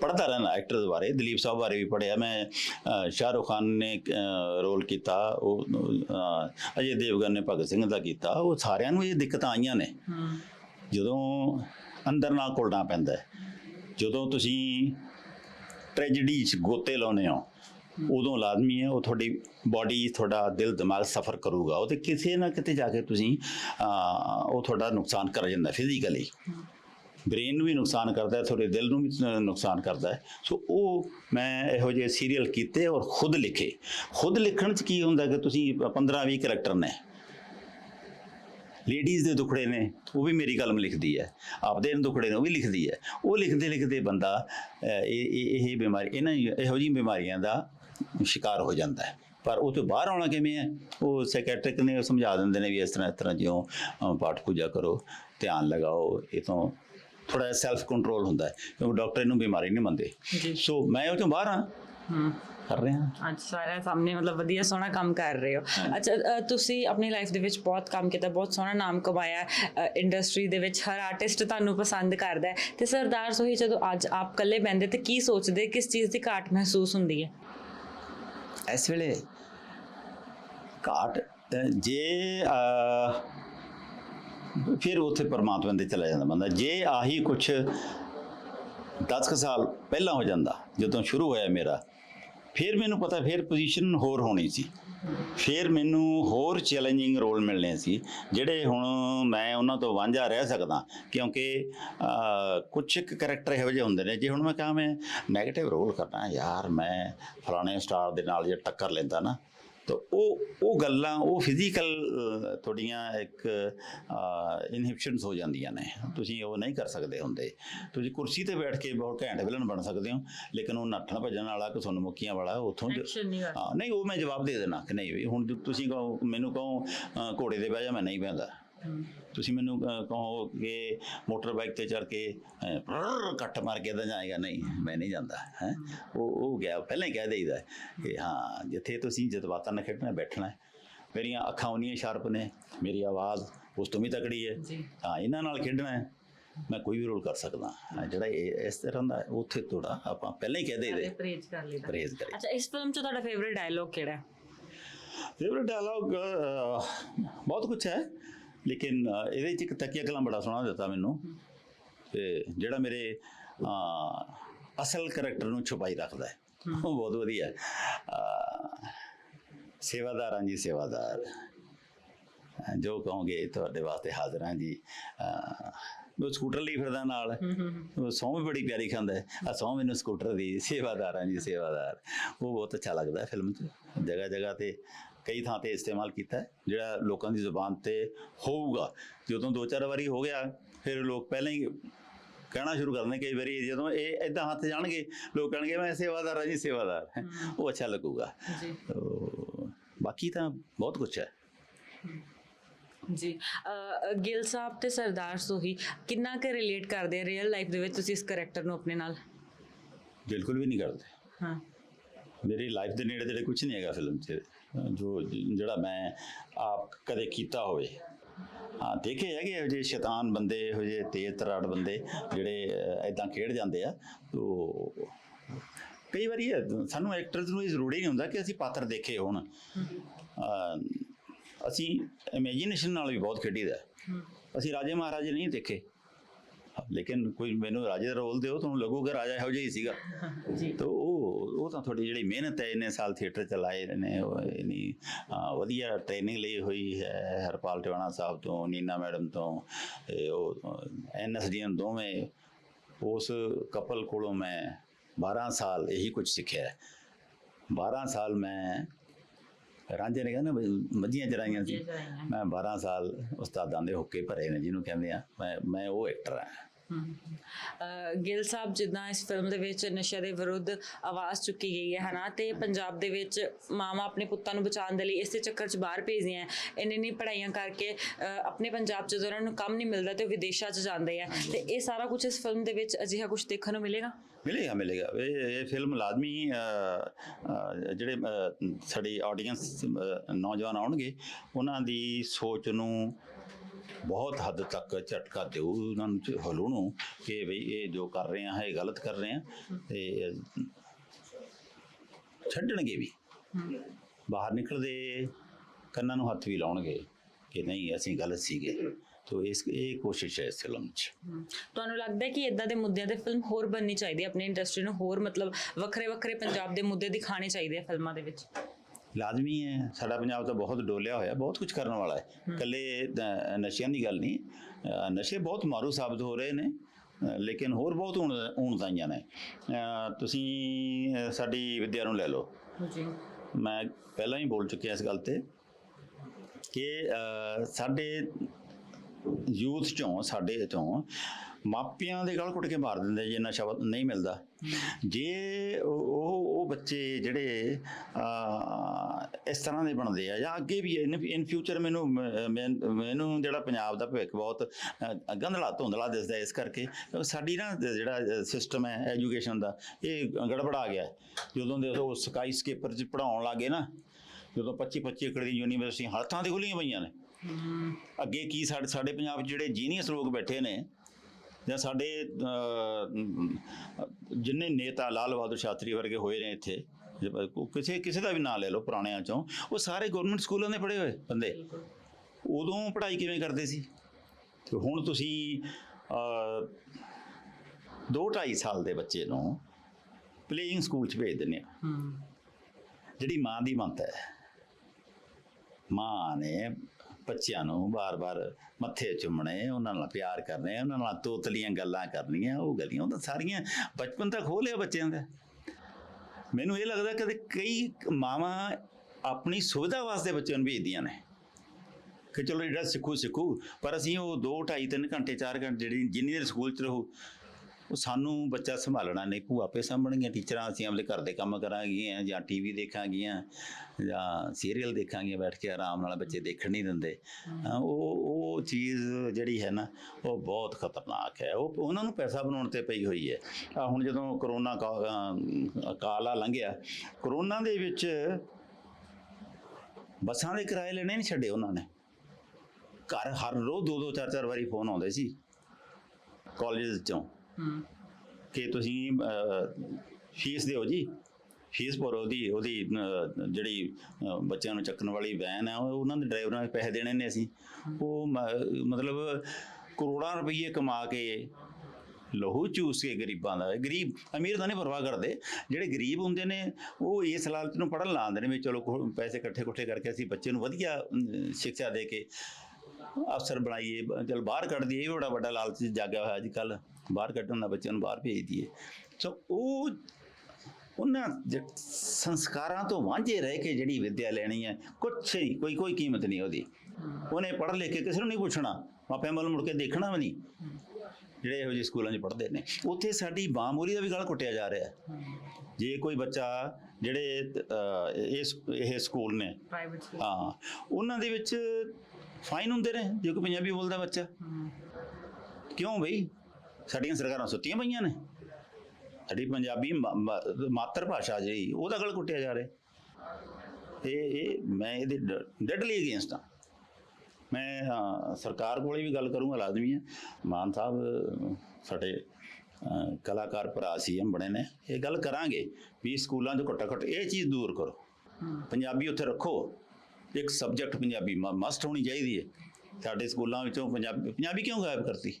ਪੜ੍ਹਦਾ ਰਹਿਣਾ ਐਕਟਰਸ ਬਾਰੇ ਦਲੀਪ ਸਾਹਿਬ ਬਾਰੇ ਵੀ ਪੜ੍ਹਿਆ। ਮੈਂ ਸ਼ਾਹਰੁਖ ਖਾਨ ਨੇ ਰੋਲ ਕੀਤਾ। ਉਹ ਅਜੇ ਦੇਵਗਨ ਨੇ ਭਗਤ ਸਿੰਘ ਦਾ ਕੀਤਾ। ਉਹ ਸਾਰਿਆਂ ਨੂੰ ਇਹ ਦਿੱਕਤਾਂ ਆਈਆਂ ਨੇ। ਜਦੋਂ ਅੰਦਰ ਨਾਲ ਘੁਲਣਾ ਪੈਂਦਾ ਜਦੋਂ ਤੁਸੀਂ ਟ੍ਰੈਜੇਡੀ 'ਚ ਗੋਤੇ ਲਾਉਨੇ ਹੋ ਉਦੋਂ ਲਾਜ਼ਮੀ ਹੈ ਉਹ ਤੁਹਾਡੀ ਬਾਡੀ ਤੁਹਾਡਾ ਦਿਲ ਦਿਮਾਗ ਸਫਰ ਕਰੂਗਾ। ਉਹ ਤੇ ਕਿਸੇ ਨਾ ਕਿਤੇ ਜਾ ਕੇ ਤੁਸੀਂ ਉਹ ਤੁਹਾਡਾ ਨੁਕਸਾਨ ਕਰ ਜਾਂਦਾ ਫਿਜ਼ੀਕਲੀ ਬ੍ਰੇਨ ਨੂੰ ਵੀ ਨੁਕਸਾਨ ਕਰਦਾ ਹੈ ਤੁਹਾਡੇ ਦਿਲ ਨੂੰ ਵੀ ਨੁਕਸਾਨ ਕਰਦਾ ਹੈ। ਸੋ ਉਹ ਮੈਂ ਇਹੋ ਜਿਹੇ ਸੀਰੀਅਲ ਕੀਤੇ ਔਰ ਖੁਦ ਲਿਖੇ। ਖੁਦ ਲਿਖਣ 'ਚ ਕੀ ਹੁੰਦਾ ਕਿ ਤੁਸੀਂ 15 20 ਕਰੈਕਟਰ ਨੇ। ਲੇਡੀਜ਼ ਦੇ ਦੁਖੜੇ ਨੇ ਉਹ ਵੀ ਮੇਰੀ ਕਲਮ ਲਿਖਦੀ ਹੈ। ਆਪਦੇ ਦੁਖੜੇ ਨੇ ਉਹ ਵੀ ਲਿਖਦੀ ਹੈ। ਉਹ ਲਿਖਦੇ ਲਿਖਦੇ ਬੰਦਾ ਇਹ ਇਹ ਬਿਮਾਰੀ ਇਹਨਾਂ ਇਹੋ ਜਿਹੀਆਂ ਬਿਮਾਰੀਆਂ ਦਾ ਸ਼ਿਕਾਰ ਹੋ ਜਾਂਦਾ ਹੈ। ਪਰ ਉਹ ਤੋਂ ਬਾਹਰ ਆਉਣਾ ਕਿਵੇਂ ਹੈ? ਉਹ ਸਾਈਕੈਟ੍ਰਿਕ ਨੇ ਸਮਝਾ ਦਿੰਦੇ ਨੇ ਵੀ ਇਸ ਤਰ੍ਹਾਂ ਇਸ ਤਰ੍ਹਾਂ ਜਿਉਂ ਪਾਠ ਪੂਜਾ ਕਰੋ ਧਿਆਨ ਲਗਾਓ ਇਹ ਤੋਂ ਥੋੜਾ ਸੈਲਫ ਕੰਟਰੋਲ ਹੁੰਦਾ ਹੈ ਕਿਉਂਕਿ ਡਾਕਟਰ ਇਹਨੂੰ ਬਿਮਾਰੀ ਨਹੀਂ ਮੰਨਦੇ। ਸੋ ਮੈਂ ਉਹ ਤੋਂ ਬਾਹਰ ਹਾਂ। ਹੂੰ। ਕਰ ਰਿਹਾ ਅੱਜ ਸਾਰਿਆਂ ਸਾਹਮਣੇ ਮਤਲਬ ਵਧੀਆ ਸੋਹਣਾ ਕੰਮ ਕਰ ਰਹੇ ਹੋ। ਅੱਛਾ ਤੁਸੀਂ ਆਪਣੀ ਲਾਈਫ ਦੇ ਵਿੱਚ ਬਹੁਤ ਕੰਮ ਕੀਤਾ ਬਹੁਤ ਸੋਹਣਾ ਨਾਮ ਕਮਾਇਆ ਇੰਡਸਟਰੀ ਦੇ ਵਿੱਚ ਹਰ ਆਰਟਿਸਟ ਤੁਹਾਨੂੰ ਪਸੰਦ ਕਰਦਾ ਹੈ। ਤੇ ਸਰਦਾਰ ਸੋਹੀ ਜਦੋਂ ਅੱਜ ਆਪ ਇਕੱਲੇ ਬੈੰਦੇ ਤੇ ਕੀ ਸੋਚਦੇ ਕਿਸ ਚੀਜ਼ ਦੀ ਘਾਟ ਮਹਿਸੂਸ ਹੁੰਦੀ ਹੈ? ਇਸ ਵੇਲੇ ਘਾਟ ਜੇ ਫਿਰ ਉੱਥੇ ਪਰਮਾਤਮਾ ਦੇ ਚਲਾ ਜਾਂਦਾ ਬੰਦਾ। ਜੇ ਆਹੀ ਕੁਛ 10 ਕੁ ਸਾਲ ਪਹਿਲਾਂ ਹੋ ਜਾਂਦਾ, ਜਦੋਂ ਸ਼ੁਰੂ ਹੋਇਆ ਮੇਰਾ ਫਿਰ ਮੈਨੂੰ ਪਤਾ ਫਿਰ ਪੋਜੀਸ਼ਨ ਹੋਰ ਹੋਣੀ ਸੀ। ਫਿਰ ਮੈਨੂੰ ਹੋਰ ਚੈਲੰਜਿੰਗ ਰੋਲ ਮਿਲਣੇ ਸੀ ਜਿਹੜੇ ਹੁਣ ਮੈਂ ਉਹਨਾਂ ਤੋਂ ਵਾਂਝਾ ਰਹਿ ਸਕਦਾ ਕਿਉਂਕਿ ਅਹ, ਕੁਛ ਇੱਕ ਕਰੈਕਟਰ ਇਹੋ ਜਿਹੇ ਹੁੰਦੇ ਨੇ ਜੇ ਹੁਣ ਮੈਂ ਕਹਾਂ ਮੈਂ 네ਗੇਟਿਵ ਰੋਲ ਕਰਨਾ ਯਾਰ ਮੈਂ ਫਲਾਣੇ ਸਟਾਰ ਦੇ ਨਾਲ ਜੇ ਟੱਕਰ ਲੈਂਦਾ ਨਾ ਤਾਂ ਉਹ ਉਹ ਗੱਲਾਂ ਉਹ ਫਿਜ਼ੀਕਲ ਤੁਹਾਡੀਆਂ ਇੱਕ ਇਨਹਿਬਿਸ਼ਨਸ ਹੋ ਜਾਂਦੀਆਂ ਨੇ ਤੁਸੀਂ ਉਹ ਨਹੀਂ ਕਰ ਸਕਦੇ ਹੁੰਦੇ ਤੁਸੀਂ ਕੁਰਸੀ ਤੇ ਬੈਠ ਕੇ ਬਹੁਤ ਘੈਂਟ ਵਿਲਨ ਬਣ ਸਕਦੇ ਹੋ ਲੇਕਿਨ ਉਹ ਨੱਠਣ ਭੱਜਣ ਵਾਲਾ ਕਿ ਤੁਹਾਨੂੰ ਮੁੱਕੀਆਂ ਵਾਲਾ ਉੱਥੋਂ ਨਹੀਂ ਕਰਦਾ। ਹਾਂ ਨਹੀਂ ਉਹ ਮੈਂ ਜਵਾਬ ਦੇ ਦੇਣਾ ਕਿ ਨਹੀਂ ਵੀ ਹੁਣ ਤੁਸੀਂ ਕਹੋ ਮੈਨੂੰ ਕਹੋ ਘੋੜੇ ਦੇ ਬਹਿ ਜਾ ਮੈਂ ਨਹੀਂ ਬਹਿੰਦਾ ਤੁਸੀਂ ਮੈਨੂੰ ਅ, ਕਹੋ ਕਿ ਮੋਟਰ ਬਾਈਕ ਤੇ ਚੜ ਕੇ ਅ, ਪ੍ਰਰ ਕੱਟ ਮਾਰ ਕੇ ਤਾਂ ਜਾਏਗਾ? ਨਹੀਂ ਮੈਂ ਨਹੀਂ ਜਾਂਦਾ ਹੈ? ਉਹ ਉਹ ਗਿਆ ਪਹਿਲਾਂ ਹੀ ਕਹਿ ਦੇਈਦਾ ਹੈ ਕਿ ਹਾਂ ਜਿੱਥੇ ਤੁਸੀਂ ਜਜ਼ਬਾਤਾਂ ਨਾਲ ਖੇਡਣਾ ਬੈਠਣਾ ਹੈ। ਮੇਰੀਆਂ ਅੱਖਾਂ ਉਨੀਆਂ ਸ਼ਾਰਪ ਨੇ ਮੇਰੀ ਆਵਾਜ਼ ਉਸ ਤੋਂ ਵੀ ਤਕੜੀ ਹੈ। ਜੀ। ਹਾਂ ਇਹਨਾਂ ਨਾਲ ਖੇਡਣਾ ਹੈ। ਮੈਂ ਕੋਈ ਵੀ ਰੋਲ ਕਰ ਸਕਦਾ ਹਾਂ, ਜਿਹੜਾ ਇਹ- ਇਸ ਤਰ੍ਹਾਂ ਦਾ ਹੈ, ਉੱਥੇ ਥੋੜਾ ਆਪਾਂ ਪਹਿਲਾਂ ਹੀ ਕਹਿ ਦੇਈਦੇ। ਪਰਹੇਜ਼ ਕਰ ਲਈਦਾ। ਕਰੇ ਅੱਛਾ ਇਸ ਫਿਲਮ 'ਚ ਤੁਹਾਡਾ ਫੇਵਰਿਟ ਡਾਇਲੋਗ ਕਿਹੜਾ ਹੈ? ਫੇਵਰਟ ਡਾਇਲੌਗ ਬਹੁਤ ਕੁਝ ਹੈ। ਲੇਕਿਨ ਇਹਦੇ ਵਿੱਚ ਇੱਕ ਤਕੀਆ ਕਲਾਮ ਬੜਾ ਸੋਹਣਾ ਦਿੱਤਾ ਮੈਨੂੰ। ਤੇ ਜਿਹੜਾ ਮੇਰੇ ਅਸਲ ਕਰੈਕਟਰ ਨੂੰ ਛੁਪਾਈ ਰੱਖਦਾ ਹੈ। ਉਹ ਬਹੁਤ ਵਧੀਆ ਸੇਵਾਦਾਰਾਂ ਜੀ ਸੇਵਾਦਾਰ। ਜੋ ਕਹੋਗੇ ਤੁਹਾਡੇ ਵਾਸਤੇ ਹਾਜ਼ਰ ਹਾਂ ਜੀ। ਉਹ ਸਕੂਟਰ ਲਈ ਫਿਰਦਾ ਨਾਲ। ਉਹ ਸੌਂ ਵੀ ਬੜੀ ਪਿਆਰੀ ਖਾਂਦਾ ਆ ਸੌਂ ਮੈਨੂੰ ਸਕੂਟਰ ਦੀ। ਸੇਵਾਦਾਰਾਂ ਜੀ ਸੇਵਾਦਾਰ। ਉਹ ਬਹੁਤ ਅੱਛਾ ਲੱਗਦਾ ਫਿਲਮ 'ਚ। ਜਗ੍ਹਾ ਜਗ੍ਹਾ ਤੇ ਕਈ ਥਾਂ ਤੇ ਇਸਤੇਮਾਲ ਕੀਤਾ ਜਿਹੜਾ ਲੋਕਾਂ ਦੀ ਜ਼ੁਬਾਨ ਤੇ ਹੋਊਗਾ। ਜਦੋਂ ਦੋ ਚਾਰ ਵਾਰੀ ਹੋ ਗਿਆ ਫਿਰ ਲੋਕ ਪਹਿਲਾਂ ਹੀ ਕਹਿਣਾ ਸ਼ੁਰੂ ਕਰ ਦਿੰਦੇ ਕਈ ਵਾਰੀ ਜਦੋਂ ਇਹ ਇਦਾਂ ਹੱਥ ਜਾਣਗੇ ਲੋਕ ਕਹਿਣਗੇ ਮੈਂ ਸੇਵਾਦਾਰ ਹਾਂ ਜੀ ਸੇਵਾਦਾਰ ਉਹ ਅੱਛਾ ਲੱਗੂਗਾ। ਜੀ। ਬਾਕੀ ਤਾਂ ਬਹੁਤ ਕੁਝ ਹੈ। ਜੀ। ਗਿੱਲ ਸਾਹਿਬ ਤੇ ਸਰਦਾਰ ਸੋਹੀ ਕਿੰਨਾ ਕੁ ਰਿਲੇਟ ਕਰਦੇ ਆ ਰੀਅਲ ਲਾਈਫ ਦੇ ਵਿੱਚ ਤੁਸੀਂ ਇਸ ਕੈਰੈਕਟਰ ਨੂੰ ਆਪਣੇ ਨਾਲ? ਬਿਲਕੁਲ ਵੀ ਨਹੀਂ ਕਰਦੇ। ਹਾਂ। ਮੇਰੀ ਲਾਈਫ ਦੇ ਨੇੜੇ ਤੇੜੇ ਕੁਝ ਨਹੀਂ ਹੈਗਾ ਫਿਲਮ 'ਚ। ਜੋ ਜਿਹੜਾ ਮੈਂ ਆਪ ਕਦੇ ਕੀਤਾ ਹੋਵੇ। ਹਾਂ ਦੇਖੇ ਹੈਗੇ ਇਹੋ ਜਿਹੇ ਸ਼ੈਤਾਨ ਬੰਦੇ ਇਹੋ ਜਿਹੇ ਤੇਜ਼ ਤਰਾੜ ਬੰਦੇ ਜਿਹੜੇ ਐਦਾਂ ਖੇਡ ਜਾਂਦੇ ਆ। ਤੋ ਕਈ ਵਾਰੀ ਸਾਨੂੰ ਐਕਟਰਸ ਨੂੰ ਇਹ ਜ਼ਰੂਰੀ ਨਹੀਂ ਹੁੰਦਾ ਕਿ ਅਸੀਂ ਪਾਤਰ ਦੇਖੇ ਹੋਣ। ਅਸੀਂ ਇਮੇਜਿਨੇਸ਼ਨ ਨਾਲ ਵੀ ਬਹੁਤ ਖੇਡੀਦਾ। ਅਸੀਂ ਰਾਜੇ ਮਹਾਰਾਜੇ ਨਹੀਂ ਦੇਖੇ। ਲੇਕਿਨ ਕੋਈ ਮੈਨੂੰ ਰਾਜੇ ਦਾ ਰੋਲ ਦਿਓ ਤੁਹਾਨੂੰ ਲੱਗੂਗਾ ਰਾਜਾ ਇਹੋ ਜਿਹਾ ਹੀ ਸੀਗਾ। ਜੀ। ਤੋ ਉਹ ਉਹ ਤਾਂ ਤੁਹਾਡੀ ਜਿਹੜੀ ਮਿਹਨਤ ਹੈ ਇਹਨੇ ਸਾਲ ਥੀਏਟਰ ਚਲਾਏ ਨੇ ਇਨੀ ਵਧੀਆ ਟ੍ਰੇਨਿੰਗ ਲਈ ਹੋਈ ਹੈ ਹਰਪਾਲ ਟਿਵਾਣਾ ਸਾਹਿਬ ਤੋਂ ਨੀਨਾ ਮੈਡਮ ਤੋਂ ਉਹ ਐਨਐਸਡੀਐਮ ਦੋਵੇਂ ਉਸ ਕਪਲ ਕੋਲੋਂ ਮੈਂ 12 ਸਾਲ ਇਹੀ ਕੁਝ ਸਿੱਖਿਆ ਹੈ। 12 ਸਾਲ ਮੈਂ ਰਾਂਝੇ ਨੇ ਕਹਿੰਦਾ ਮੱਝੀਆਂ ਚਰਾਈਆਂ ਸੀ। ਮੈਂ 12 ਸਾਲ ਉਸਤਾਦਾਂ ਦੇ ਹੁੱਕੇ ਭਰੇ ਨੇ ਜਿਹਨੂੰ ਕਹਿੰਦੇ ਆ ਮੈਂ ਮੈਂ ਉਹ ਐਕਟਰ ਅਹ ਗਿੱਲ ਸਾਹਿਬ ਜਿੱਦਾਂ ਇਸ ਫਿਲਮ ਦੇ ਵਿੱਚ ਨਸ਼ੇ ਦੇ ਵਿਰੁੱਧ ਆਵਾਜ਼ ਚੁੱਕੀ ਗਈ ਹੈ ਹਨਾ? ਤੇ ਪੰਜਾਬ ਦੇ ਵਿੱਚ ਮਾਵਾਂ ਆਪਣੇ ਪੁੱਤਾਂ ਨੂੰ ਬਚਾਉਣ ਦੇ ਲਈ ਇਸੇ ਚੱਕਰ 'ਚ ਬਾਹਰ ਭੇਜਦੀਆਂ ਹੈ। ਇੰਨੀ ਇੰਨੀ ਕਰਕੇ ਆਪਣੇ ਪੰਜਾਬ 'ਚ ਜਦੋਂ ਉਹਨਾਂ ਨੂੰ ਕੰਮ ਨਹੀਂ ਮਿਲਦਾ ਤੇ ਉਹ ਵਿਦੇਸ਼ਾਂ 'ਚ ਜਾਂਦੇ ਆ ਤੇ ਇਹ ਸਾਰਾ ਕੁਝ ਇਸ ਫਿਲਮ ਦੇ ਵਿੱਚ ਅਜਿਹਾ ਕੁਝ ਦੇਖਣ ਨੂੰ ਮਿਲੇਗਾ? ਮਿਲੇਗਾ ਮਿਲੇਗਾ। ਇਹ ਫਿਲਮ ਲਾਜ਼ਮੀ ਜਿਹੜੇ ਅ, ਸਾਡੀ ਆਡੀਅנס ਨੌਜਵਾਨ ਆਉਣਗੇ ਉਹਨਾਂ ਦੀ ਸੋਚ ਨੂੰ ਬਹੁਤ ਹੱਦ ਤੱਕ ਝਟਕਾ ਦਿਓ ਉਹਨਾਂ ਨੂੰ, ਹਲੂ ਨੂੰ ਕਿ ਭਈ ਇਹ ਜੋ ਕਰ ਰਹੇ ਆ, ਇਹ ਗਲਤ ਕਰ ਰਹੇ ਆ, ਤੇ ਛੱਡਣਗੇ ਵੀ। ਬਾਹਰ ਨਿਕਲਦੇ ਕੰਨਾਂ ਨੂੰ ਹੱਥ ਵੀ ਲਾਉਣਗੇ ਕਿ ਨਹੀਂ, ਅਸੀਂ ਗਲਤ ਸੀਗੇ। ਤੋ ਇਸ, ਇਹ ਕੋਸ਼ਿਸ਼ ਹੈ ਇਸ ਫਿਲਮ 'ਚ। ਤੁਹਾਨੂੰ ਲੱਗਦਾ ਹੈ ਕਿ ਇਦਾਂ ਦੇ ਮੁੱਦਿਆਂ ਤੇ ਫਿਲਮ ਹੋਰ ਬਣਨੀ ਚਾਹੀਦੀ ਹੈ? ਆਪਣੀ ਇੰਡਸਟਰੀ ਨੂੰ ਹੋਰ ਮਤਲਬ ਵੱਖਰੇ ਵੱਖਰੇ ਪੰਜਾਬ ਦੇ ਮੁੱਦੇ ਦਿਖਾਣੇ ਚਾਹੀਦੇ ਆ ਫਿਲਮਾਂ ਦੇ ਵਿੱਚ? ਲਾਜ਼ਮੀ ਹੈ। ਸਾਡਾ ਪੰਜਾਬ ਤਾਂ ਬਹੁਤ ਡੋਲਿਆ ਹੋਇਆ ਬਹੁਤ ਕੁਝ ਕਰਨ ਵਾਲਾ ਹੈ। ਇਕੱਲੇ ਅ, ਨਸ਼ਿਆਂ ਦੀ ਗੱਲ ਨਹੀਂ। ਨਸ਼ੇ ਬਹੁਤ ਮਾਰੂ ਸਾਬਤ ਹੋ ਰਹੇ ਨੇ ਲੇਕਿਨ ਹੋਰ ਬਹੁਤ ਊਣਦਾਈਆਂ ਨੇ। ਅ, ਤੁਸੀਂ ਅ, ਸਾਡੀ ਵਿਦਿਆ ਨੂੰ ਲੈ ਲਓ। ਜੀ ਮੈਂ ਪਹਿਲਾਂ ਹੀ ਬੋਲ ਚੁੱਕਿਆ ਇਸ ਗੱਲ ਤੇ ਕਿ ਸਾਡੇ ਯੂਥ ਚੋਂ ਸਾਡੇ ਚੋਂ ਮਾਪਿਆਂ ਦੇ ਗਲ ਘੁੱਟ ਕੇ ਮਾਰ ਦਿੰਦੇ ਜੇ ਨਸ਼ਾ ਨਹੀਂ ਮਿਲਦਾ। ਜੇ ਉਹ ਉਹ ਬੱਚੇ ਜਿਹੜੇ ਇਸ ਤਰ੍ਹਾਂ ਦੇ ਬਣਦੇ ਆ ਜਾਂ ਅੱਗੇ ਵੀ ਇਨ ਫਿਊਚਰ ਮੈਨੂੰ ਮੈਨੂੰ ਜਿਹੜਾ ਪੰਜਾਬ ਦਾ ਭਵਿੱਖ ਬਹੁਤ ਗੰਧਲਾ ਧੁੰਦਲਾ ਦਿਸਦਾ ਇਸ ਕਰਕੇ ਸਾਡੀ ਨਾ ਜਿਹੜਾ ਸਿਸਟਮ ਹੈ ਐਜੂਕੇਸ਼ਨ ਦਾ ਇਹ ਗੜਬੜਾ ਗਿਆ। ਜਦੋਂ ਦੇ ਉਹ ਸਕਾਈ ਸਕੇਪਰ 'ਚ ਪੜਾਉਣ ਲੱਗੇ ਨਾ ਜਦੋਂ 25 25 ਏਕੜ ਦੀ ਯੂਨੀਵਰਸਿਟੀ ਹਰ ਥਾਂ ਤੇ ਖੁੱਲੀਆਂ ਪਈਆਂ ਨੇ। ਅੱਗੇ ਕੀ ਸਾਡੇ ਸਾਡੇ ਪੰਜਾਬ 'ਚ ਜਿਹੜੇ ਜੀਨੀਅਸ ਲੋਕ ਬੈਠੇ ਨੇ ਜਾਂ ਸਾਡੇ ਜਿੰਨੇ ਨੇਤਾ ਲਾਲ ਬਹਾਦਰ ਸ਼ਾਸਤਰੀ ਵਰਗੇ ਹੋਏ ਨੇ ਇੱਥੇ ਕਿਸੇ ਕਿਸੇ ਦਾ ਵੀ ਨਾਂ ਲੈ ਲਓ ਪੁਰਾਣਿਆਂ ਚੋਂ ਉਹ ਸਾਰੇ ਗਵਰਨਮੈਂਟ ਸਕੂਲਾਂ ਦੇ ਪੜ੍ਹੇ ਹੋਏ ਬੰਦੇ। ਉਦੋਂ ਪੜ੍ਹਾਈ ਕਿਵੇਂ ਕਰਦੇ ਸੀ? ਤੇ ਹੁਣ ਤੁਸੀਂ ਅਹ, ਦੋ ਢਾਈ ਸਾਲ ਦੇ ਬੱਚੇ ਨੂੰ ਪਲੇਇੰਗ ਸਕੂਲ 'ਚ ਭੇਜ ਦਿੰਦੇ ਆ ਜਿਹੜੀ ਮਾਂ ਦੀ ਮਮਤਾ ਹੈ। ਮਾਂ ਨੇ ਬੱਚਿਆਂ ਨੂੰ ਬਾਰ-ਬਾਰ ਮੱਥੇ ਚੁੰਮਣੇ, ਉਹਨਾਂ ਨਾਲ ਪਿਆਰ ਕਰਨੇ, ਉਹਨਾਂ ਨਾਲ ਤੋਤਲੀਆਂ ਗੱਲਾਂ ਕਰਨੀਆਂ, ਉਹ ਗਲੀਆਂ, ਉਹ ਤਾਂ ਸਾਰੀਆਂ ਬਚਪਨ ਤੱਕ ਹੋ ਲਿਆ ਬੱਚਿਆਂ ਦਾ। ਮੈਨੂੰ ਇਹ ਲੱਗਦਾ ਕਿ ਕਈ ਮਾਵਾਂ ਆਪਣੀ ਸੁਵਿਧਾ ਵਾਸਤੇ ਬੱਚਿਆਂ ਨੂੰ ਭੇਜਦੀਆਂ ਨੇ। ਕਿ ਚਲੋ ਜਿਹੜਾ ਸਿੱਖੂ ਸਿੱਖੂ, ਪਰ ਅਸੀਂ ਉਹ 2 2.5 3 ਘੰਟੇ 4 ਘੰਟੇ ਜਿਹੜੀ ਜਿੰਨੀ ਦੇਰ ਸਕੂਲ 'ਚ ਰਹੂ ਉਹ ਸਾਨੂੰ ਬੱਚਾ ਸੰਭਾਲਣਾ ਨਹੀਂ ਭੂ ਆਪੇ ਸਾਂਭਣਗੀਆਂ, ਟੀਚਰਾਂ ਅਸੀਂ ਆਪਣੇ ਘਰ ਦੇ ਕੰਮ ਕਰਾਂਗੀਆਂ, ਜਾਂ ਟੀਵੀ ਦੇਖਾਂਗੀਆਂ, ਜਾਂ ਸੀਰੀਅਲ ਦੇਖਾਂਗੀਆਂ ਬੈਠ ਕੇ ਆਰਾਮ ਨਾਲ ਬੱਚੇ ਦੇਖਣ ਨਹੀਂ ਦਿੰਦੇ। ਉਹ ਉਹ ਚੀਜ਼ ਜਿਹੜੀ ਹੈ ਨਾ, ਉਹ ਬਹੁਤ ਖਤਰਨਾਕ ਹੈ। ਉਹ ਉਹਨਾਂ ਨੂੰ ਪੈਸਾ ਬਣਾਉਣ ਤੇ ਪਈ ਹੋਈ ਹੈ। ਆ ਹੁਣ ਜਦੋਂ ਕਰੋਨਾ ਕਾ- ਕਾਲ ਆ ਲੰਘਿਆ, ਕਰੋਨਾ ਦੇ ਵਿੱਚ ਬੱਸਾਂ ਦੇ ਕਿਰਾਏ ਲੈਣੇ ਨਹੀਂ ਛੱਡੇ ਉਹਨਾਂ ਨੇ। ਘਰ ਹਰ ਰੋਜ਼ ਦੋ ਦੋ ਚਾਰ ਚਾਰ ਵਾਰੀ ਫੋਨ ਆਉਂਦੇ ਸੀ। ਕਾਲਜ ਚੋਂ। ਕਿ ਤੁਸੀਂ ਫੀਸ ਦਿਓ ਜੀ। ਫੀਸ ਭਰੋ ਉਹਦੀ ਉਹਦੀ ਜਿਹੜੀ ਬੱਚਿਆਂ ਨੂੰ ਚੱਕਣ ਵਾਲੀ ਵੈਨ ਹੈ ਉਹ- ਉਹਨਾਂ ਦੇ ਡਰਾਈਵਰਾਂ ਦੇ ਪੈਸੇ ਦੇਣੇ ਨੇ ਅਸੀਂ। ਉਹ ਮ- ਮਤਲਬ ਕਰੋੜਾਂ ਰੁਪਏ ਕਮਾ ਕੇ ਲਹੂ ਚੂਸ ਕੇ ਗਰੀਬਾਂ ਦਾ। ਗਰੀਬ ਅਮੀਰ ਤਾਂ ਨਹੀਂ ਪਰਵਾਹ ਕਰਦੇ। ਜਿਹੜੇ ਗਰੀਬ ਹੁੰਦੇ ਨੇ ਉਹ ਇਸ ਲਾਲਚ ਨੂੰ ਪੜਨ ਲਾਉਂਦੇ ਨੇ ਵੀ ਚਲੋ ਕੋ- ਪੈਸੇ ਇਕੱਠੇ ਇਕੱਠੇ ਕਰਕੇ ਅਸੀਂ ਬੱਚੇ ਨੂੰ ਵਧੀਆ ਅਮ, ਸਿੱਖਿਆ ਦੇ ਕੇ ਅਫਸਰ ਬਣਾਈਏ ਬ- ਚਲ ਬਾਹਰ ਕੱਢ ਦਈਏ। ਇਹ ਵੀ ਬੜਾ ਵੱਡਾ ਲਾਲਚ ਜਾਗਿਆ ਹੋਇਆ ਅੱਜ ਕੱਲ੍ਹ। ਬਾਹਰ ਕੱਢਣ ਦਾ ਬੱਚਿਆਂ ਨੂੰ ਬਾਹਰ ਭੇਜ ਦਈਏ। ਸੋ ਉਹ ਉਹਨਾਂ ਸੰਸਕਾਰਾਂ ਤੋਂ ਵਾਂਝੇ ਰਹਿ ਕੇ ਜਿਹੜੀ ਵਿੱਦਿਆ ਲੈਣੀ ਹੈ ਕੁਛ ਨਹੀਂ ਕੋਈ ਕੋਈ ਕੀਮਤ ਨਹੀਂ ਉਹਦੀ। ਉਹਨੇ ਪੜ੍ਹ ਲਿਖ ਕੇ ਕਿਸੇ ਨੂੰ ਨਹੀਂ ਪੁੱਛਣਾ। ਮਾਪਿਆਂ ਵੱਲ ਮੁੜ ਕੇ ਦੇਖਣਾ ਵੀ ਨਹੀਂ। ਜਿਹੜੇ ਇਹੋ ਜਿਹੇ ਸਕੂਲਾਂ 'ਚ ਪੜ੍ਹਦੇ ਨੇ ਉੱਥੇ ਸਾਡੀ ਬਾਮੂਰੀ ਦਾ ਵੀ ਗਲ ਕੁੱਟਿਆ ਜਾ ਰਿਹਾ। ਹੈ ਜੇ ਕੋਈ ਬੱਚਾ ਜਿਹੜੇ ਇਸ ਇਹ ਸਕੂਲ ਨੇ ਪ੍ਰਾਈਵੇਟ ਸਕੂਲ ਹਾਂ ਉਹਨਾਂ ਦੇ ਵਿੱਚ ਫਾਈਨ ਹੁੰਦੇ ਨੇ ਜੇ ਕੋਈ ਪੰਜਾਬੀ ਬੋਲਦਾ ਬੱਚਾ। ਕਿਉਂ ਬਈ? ਸਾਡੀਆਂ ਸਰਕਾਰਾਂ ਸੁੱਤੀਆਂ ਪਈਆਂ ਨੇ। ਸਾਡੀ ਪੰਜਾਬੀ ਮਾ- ਮਾ- ਮਾਤਰ ਭਾਸ਼ਾ ਜਿਹੜੀ ਉਹਦਾ ਗਲ ਕੁੱਟਿਆ ਜਾ ਰਿਹਾ। ਇਹ ਇਹ ਮੈਂ ਇਹਦੇ ਡੈਡਲੀ ਅਗੇਂਸਟ ਹਾਂ। ਮੈਂ ਅਹ, ਸਰਕਾਰ ਕੋਲੇ ਵੀ ਗੱਲ ਕਰੂੰਗਾ ਲਾਜ਼ਮੀ ਹੈ। ਮਾਨ ਸਾਹਿਬ ਸਾਡੇ ਕਲਾਕਾਰ ਭਰਾ ਸੀ ਹਮ ਬਣੇ ਨੇ। ਇਹ ਗੱਲ ਕਰਾਂਗੇ ਵੀ ਸਕੂਲਾਂ 'ਚ ਘੱਟੋ ਘੱਟ ਇਹ ਚੀਜ਼ ਦੂਰ ਕਰੋ। ਪੰਜਾਬੀ ਉੱਥੇ ਰੱਖੋ। ਇੱਕ ਸਬਜੈਕਟ ਪੰਜਾਬੀ ਮਸਟ ਹੋਣੀ ਚਾਹੀਦੀ ਹੈ। ਸਾਡੇ ਸਕੂਲਾਂ ਵਿੱਚੋਂ ਪੰਜਾਬੀ ਪੰਜਾਬੀ ਕਿਉਂ ਗਾਇਬ ਕਰਤੀ?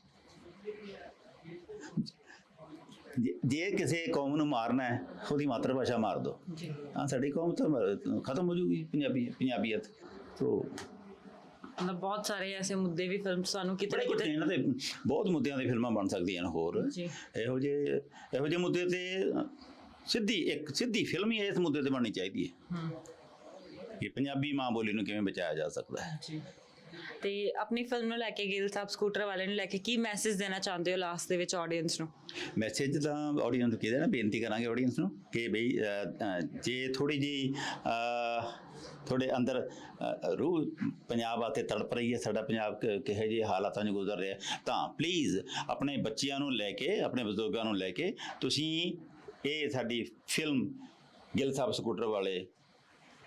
ਜੇ- ਜੇ ਕਿਸੇ ਕੌਮ ਨੂੰ ਮਾਰਨਾ ਹੈ ਉਹਦੀ ਮਾਤਰ ਭਾਸ਼ਾ ਮਾਰ ਦਿਓ। ਜੀ। ਹਾਂ ਸਾਡੀ ਕੌਮ ਤਾਂ ਖਤਮ ਹੋ ਜੂਗੀ ਪੰਜਾਬੀ ਪੰਜਾਬੀਅਤ। ਤੋਂ ਮਤਲਬ ਬਹੁਤ ਸਾਰੇ ਐਸੇ ਮੁੱਦੇ ਵੀ ਫਿਲਮ ਸਾਨੂੰ ਕਿਤੇ ਕਿਤੇ ਇਹਨਾਂ ਦੇ ਬਹੁਤ ਮੁੱਦਿਆਂ ਦੀ ਫਿਲਮਾਂ ਬਣ ਸਕਦੀਆਂ ਨੇ ਹੋਰ। ਜੀ। ਇਹੋ ਜਿਹੇ ਇਹੋ ਜਿਹੇ ਮੁੱਦੇ ਤੇ ਸਿੱਧੀ ਇੱਕ ਸਿੱਧੀ ਫਿਲਮ ਹੀ ਇਸ ਮੁੱਦੇ ਤੇ ਬਣਨੀ ਚਾਹੀਦੀ ਹੈ। ਹਮ, ਕਿ ਪੰਜਾਬੀ ਮਾਂ ਬੋਲੀ ਨੂੰ ਕਿਵੇਂ ਬਚਾਇਆ ਜਾ ਸਕਦਾ ਹੈ। ਜੀ। ਤੇ ਆਪਣੀ ਫਿਲਮ ਨੂੰ ਲੈ ਕੇ ਗਿੱਲ ਸਾਹਿਬ ਸਕੂਟਰ ਵਾਲੇ ਨੂੰ ਲੈ ਕੇ ਕੀ ਮੈਸੇਜ ਦੇਣਾ ਚਾਹੁੰਦੇ ਹੋ ਲਾਸਟ ਦੇ ਵਿੱਚ ਆਡੀਅנס ਨੂੰ? ਮੈਸੇਜ ਤਾਂ ਆਡੀਅנס ਨੂੰ ਕੀ ਦੇਣਾ ਬੇਨਤੀ ਕਰਾਂਗੇ ਆਡੀਅנס ਨੂੰ ਕਿ ਬਈ ਜੇ ਥੋੜੀ ਜੀ ਥੋੜੇ ਅੰਦਰ ਰੂਹ ਪੰਜਾਬ ਆਤੇ ਤੜਪ ਰਹੀ ਹੈ, ਸਾਡਾ ਪੰਜਾਬ ਕਿਹੋ ਜਿਹੇ ਹਾਲਾਤਾਂ 'ਚ ਗੁਜ਼ਰ ਰਿਹਾ ਤਾਂ ਪਲੀਜ਼ ਆਪਣੇ ਬੱਚਿਆਂ ਨੂੰ ਲੈ ਕੇ, ਆਪਣੇ ਬਜ਼ੁਰਗਾਂ ਨੂੰ ਲੈ ਕੇ ਤੁਸੀਂ ਇਹ ਸਾਡੀ ਫਿਲਮ ਗਿੱਲ ਸਾਹਿਬ ਸਕੂਟਰ ਵਾਲੇ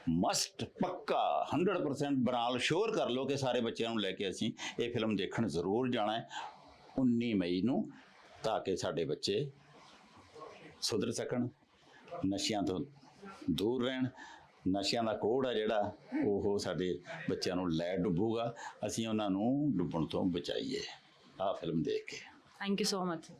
ਮਸਟ ਪੱਕਾ 100% ਬਨਾਲ ਸ਼ੋਰ ਕਰ ਲਓ ਕਿ ਸਾਰੇ ਬੱਚਿਆਂ ਨੂੰ ਲੈ ਕੇ ਅਸੀਂ ਇਹ ਫਿਲਮ ਦੇਖਣ ਜ਼ਰੂਰ ਜਾਣਾ ਹੈ। 19 ਮਈ ਨੂੰ ਤਾਂ ਕਿ ਸਾਡੇ ਬੱਚੇ ਸੁਧਰ ਸਕਣ, ਨਸ਼ਿਆਂ ਤੋਂ ਦੂਰ ਰਹਿਣ। ਨਸ਼ਿਆਂ ਦਾ ਕੋੜ ਹੈ ਜਿਹੜਾ, ਉਹ ਸਾਡੇ ਬੱਚਿਆਂ ਨੂੰ ਲੈ ਡੁੱਬੂਗਾ। ਅਸੀਂ ਉਹਨਾਂ ਨੂੰ ਡੁੱਬਣ ਤੋਂ ਬਚਾਈਏ। ਆਹ ਫਿਲਮ ਦੇਖ ਕੇ। Thank you so much